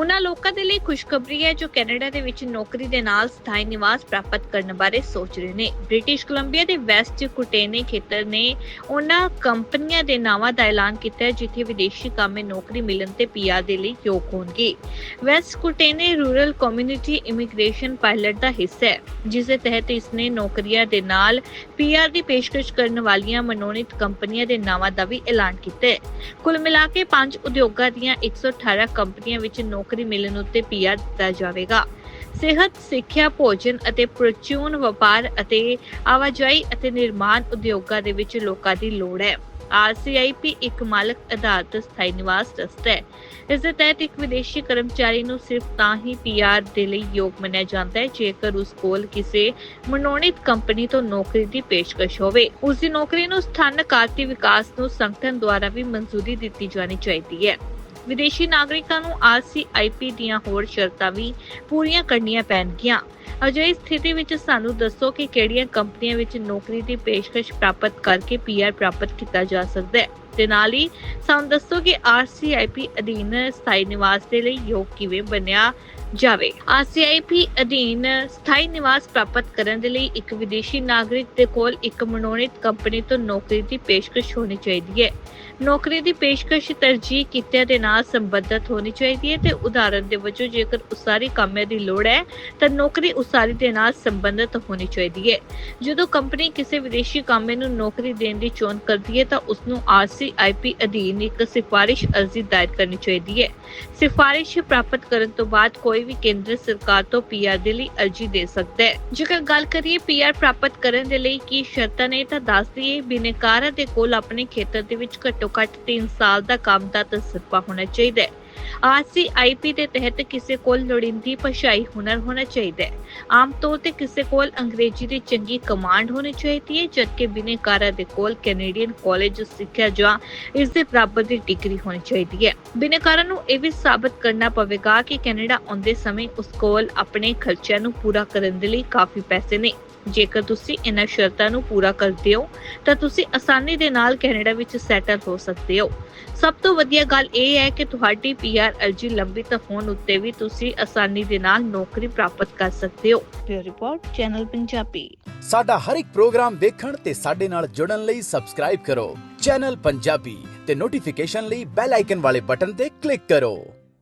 ਉਹਨਾਂ ਲੋਕਾਂ ਦੇ ਲਈ ਖੁਸ਼ਖਬਰੀ ਹੈ ਜੋ ਕੈਨੇਡਾ ਦੇ ਵਿੱਚ ਨੌਕਰੀ ਦੇ ਨਾਲ ਸਥਾਈ ਨਿਵਾਸ ਪ੍ਰਾਪਤ ਕਰਨ ਬਾਰੇ ਸੋਚ ਰਹੇ ਨੇ। ਬ੍ਰਿਟਿਸ਼ ਕੋਲੰਬੀਆ ਦੇ ਵੈਸਟ ਕੁਟੇਨੇ ਖੇਤਰ ਨੇ ਉਹਨਾਂ ਕੰਪਨੀਆਂ ਦੇ ਨਾਵਾਂ ਦਾ ਐਲਾਨ ਕੀਤਾ ਹੈ, ਜਿੱਥੇ ਵਿਦੇਸ਼ੀ ਕਾਮੇ ਨੌਕਰੀ ਮਿਲਣ ਤੇ ਪੀਆਰ ਦੇ ਲਈ ਯੋਗ ਹੋਣਗੇ। West Kootenay rural community immigration pilot ਦਾ ਹਿੱਸਾ ਹੈ ਜਿਸ ਦੇ ਤਹਿਤ ਇਸਨੇ ਨੌਕਰੀਆਂ ਦੇ ਨਾਲ ਪੀਆਰ ਦੀ ਪੇਸ਼ਕਸ਼ ਕਰਨ ਵਾਲੀਆਂ ਮਨੋਨੀਤ ਕੰਪਨੀਆਂ ਦੇ ਨਾਵਾਂ ਦਾ ਵੀ ਐਲਾਨ ਕੀਤਾ ਹੈ। ਕੁੱਲ ਮਿਲਾ ਕੇ ਪੰਜ ਉਦਯੋਗਾਂ ਦੀਆਂ 118 ਕੰਪਨੀਆਂ ਵਿੱਚ ਨੌਕਰੀ ਮਿਲਣ ਉੱਤੇ ਪੀਆਰ ਦਿੱਤਾ ਜਾਵੇਗਾ। ਸਿਹਤ, ਸਿੱਖਿਆ, ਭੋਜਨ ਅਤੇ ਪ੍ਰਚੂਨ ਵਪਾਰ ਅਤੇ ਆਵਾਜਾਈ ਅਤੇ ਨਿਰਮਾਣ ਉਦਯੋਗਾਂ ਦੇ ਵਿੱਚ ਲੋਕਾਂ ਦੀ ਲੋੜ ਹੈ। RCIP ਇੱਕ ਮਾਲਕ ਆਧਾਰਿਤ ਸਥਾਈ ਨਿਵਾਸ ਟਰਸਟ ਹੈ। ਇਸ ਦੇ ਤਹਿਤ ਇੱਕ ਵਿਦੇਸ਼ੀ ਕਰਮਚਾਰੀ ਨੂੰ ਸਿਰਫ ਤਾਂ ਹੀ ਪੀਆਰ ਦੇ ਲਈ ਯੋਗ ਮੰਨਿਆ ਜਾਂਦਾ ਹੈ, ਜੇਕਰ ਉਸ ਕੋਲ ਕਿਸੇ ਮਨੋਨੀਤ ਕੰਪਨੀ ਤੋਂ ਨੌਕਰੀ ਦੀ ਪੇਸ਼ਕਸ਼ ਹੋਵੇ। ਉਸ ਦੀ ਨੌਕਰੀ ਨੂੰ ਸਥਾਨਕ ਆਰਥਿਕ ਵਿਕਾਸ ਨੂੰ ਸੰਗਠਨ ਦੁਆਰਾ ਵੀ ਮਨਜ਼ੂਰੀ ਦਿੱਤੀ ਜਾਣੀ ਚਾਹੀਦੀ ਹੈ। ਵਿਦੇਸ਼ੀ ਨਾਗਰਿਕਾਂ ਨੂੰ RCIP ਦੀਆਂ ਹੋਰ ਸ਼ਰਤਾਂ ਵੀ ਪੂਰੀਆਂ ਕਰਨੀਆਂ ਪੈਣਗੀਆਂ। ਅਜਿਹੀ ਸਥਿਤੀ ਵਿੱਚ ਸਾਨੂੰ ਦੱਸੋ ਕਿ ਕਿਹੜੀਆਂ ਕੰਪਨੀਆਂ ਵਿੱਚ ਨੌਕਰੀ ਦੀ ਪੇਸ਼ਕਸ਼ ਪ੍ਰਾਪਤ ਕਰਕੇ ਪੀਆਰ ਪ੍ਰਾਪਤ ਕੀਤਾ ਜਾ ਸਕਦਾ ਹੈ। ਤੇ ਨਾਲ ਹੀ ਸਾਨੂੰ ਦੱਸੋ ਕਿ RCIP ਅਧੀਨ ਸਥਾਈ ਨਿਵਾਸ ਦੇ ਲਈ ਯੋਗ ਕਿਵੇਂ ਬਣਿਆ ਜਾਵੇ। RCIP ਅਧੀਨ ਸਥਾਈ ਨਿਵਾਸ ਪ੍ਰਾਪਤ ਕਰਨ ਦੇ ਲਈ ਇੱਕ ਵਿਦੇਸ਼ੀ ਨਾਗਰਿਕ ਦੇ ਕੋਲ ਇੱਕ ਮਨੋਨੀਤ ਕੰਪਨੀ ਤੋਂ ਨੌਕਰੀ ਦੀ ਪੇਸ਼ਕਸ਼ ਹੋਣੀ ਚਾਹੀਦੀ ਹੈ। ਨੌਕਰੀ ਦੀ ਪੇਸ਼ਕਸ਼ ਤਰਜੀਹ ਕਿੱਤਿਆਂ ਦੇ ਨਾਲ ਸੰਬੰਧਿਤ ਹੋਣੀ ਚਾਹੀਦੀ ਹੈ ਤੇ ਉਦਾਹਰਨ ਦੇ ਵਜੋਂ ਜੇਕਰ ਉਸਾਰੀ ਕਾਮਿਆਂ ਦੀ ਲੋੜ ਹੈ, ਤਾਂ ਨੌਕਰੀ ਉਸਾਰੀ ਦੇ ਨਾਲ ਸੰਬੰਧਿਤ ਹੋਣੀ ਚਾਹੀਦੀ ਹੈ। ਜਦੋਂ ਕੰਪਨੀ ਕਿਸੇ ਵਿਦੇਸ਼ੀ ਕਾਮੇ ਨੂੰ ਨੌਕਰੀ ਦੇਣ ਦੀ ਚੋਣ ਕਰਦੀ ਹੈ, ਤਾਂ ਉਸ ਨੂੰ RCIP ਅਧੀਨ ਇੱਕ ਸਿਫਾਰਿਸ਼ ਅਰਜ਼ੀ ਦਾਇਰ ਕਰਨੀ ਚਾਹੀਦੀ ਹੈ। ਸਿਫਾਰਿਸ਼ ਪ੍ਰਾਪਤ ਕਰਨ ਤੋਂ ਬਾਅਦ ਕੋਈ ਵੀ ਕੇਂਦਰ ਸਰਕਾਰ ਤੋਂ ਪੀਆਰ ਦੇ ਲਈ ਅਰਜ਼ੀ ਦੇ ਸਕਦਾ ਹੈ। ਜੇਕਰ ਗੱਲ ਕਰੀਏ ਪੀਆਰ ਪ੍ਰਾਪਤ ਕਰਨ ਦੇ ਲਈ ਕੀ ਸ਼ਰਤਾਂ ਨੇ, ਤਾਂ ਦੱਸ ਦਈਏ, ਬਿਨੇਕਾਰਾਂ ਦੇ ਕੋਲ ਆਪਣੇ ਖੇਤਰ ਦੇ ਵਿੱਚ ਘੱਟੋ ਘੱਟ 3 ਸਾਲ ਦਾ ਕੰਮ ਦਾ ਤਜਰਬਾ ਹੋਣਾ ਚਾਹੀਦਾ ਹੈ। RCIP ਦੇ ਤਹਿਤ ਕਿਸੇ ਕੋਲ ਲੋੜੀਂਦੀ ਭਾਸ਼ਾਈ ਹੁਨਰ ਹੋਣਾ ਚਾਹੀਦਾ ਹੈ। ਆਮ ਤੌਰ ਤੇ ਕਿਸੇ ਕੋਲ ਅੰਗਰੇਜ਼ੀ ਦੀ ਚੰਗੀ ਕਮਾਂਡ ਹੋਣੀ ਚਾਹੀਦੀ ਹੈ, ਜਦਕਿ ਬਿਨੇਕਾਰਾਂ ਦੇ ਕੋਲ ਕੈਨੇਡੀਅਨ ਕਾਲਜ ਸਿੱਖਿਆ ਜਾਂ ਇਸ ਦੇ ਬਰਾਬਰ ਦੀ ਡਿਗਰੀ ਹੋਣੀ ਚਾਹੀਦੀ ਹੈ। ਬਿਨੇਕਾਰਾਂ ਨੂੰ ਇਹ ਵੀ ਸਾਬਤ ਕਰਨਾ ਪਵੇਗਾ ਕਿ ਕੈਨੇਡਾ ਆਉਂਦੇ ਸਮੇਂ ਉਸ ਕੋਲ ਆਪਣੇ ਖਰਚਿਆਂ ਨੂੰ ਪੂਰਾ ਕਰਨ ਦੇ ਲਈ ਕਾਫੀ ਪੈਸੇ ਨੇ। ਜੇਕਰ ਤੁਸੀਂ ਇਹਨਾਂ ਸ਼ਰਤਾਂ ਨੂੰ ਪੂਰਾ ਕਰਦੇ ਹੋ ਤਾਂ ਤੁਸੀਂ ਆਸਾਨੀ ਦੇ ਨਾਲ ਕੈਨੇਡਾ ਵਿੱਚ ਸੈਟਲ ਹੋ ਸਕਦੇ ਹੋ। ਸਭ ਤੋਂ ਵਧੀਆ ਗੱਲ ਇਹ ਹੈ ਕਿ ਤੁਹਾਡੀ ਪੀਆਰ ਅਰਜ਼ੀ ਲੰਬਿਤ ਹੋਣ ਉੱਤੇ ਵੀ ਤੁਸੀਂ ਆਸਾਨੀ ਦੇ ਨਾਲ ਨੌਕਰੀ ਪ੍ਰਾਪਤ ਕਰ ਸਕਦੇ ਹੋ। Report channel Punjabi. ਸਾਡਾ ਹਰ ਇੱਕ ਪ੍ਰੋਗਰਾਮ ਦੇਖਣ ਤੇ ਸਾਡੇ ਨਾਲ ਜੁੜਨ ਲਈ ਸਬਸਕ੍ਰਾਈਬ ਕਰੋ। ਚੈਨਲ ਪੰਜਾਬੀ ਤੇ ਨੋਟੀਫਿਕੇਸ਼ਨ ਲਈ ਬੈਲ ਆਈਕਨ ਵਾਲੇ ਬਟਨ ਤੇ ਕਲਿੱਕ ਕਰੋ।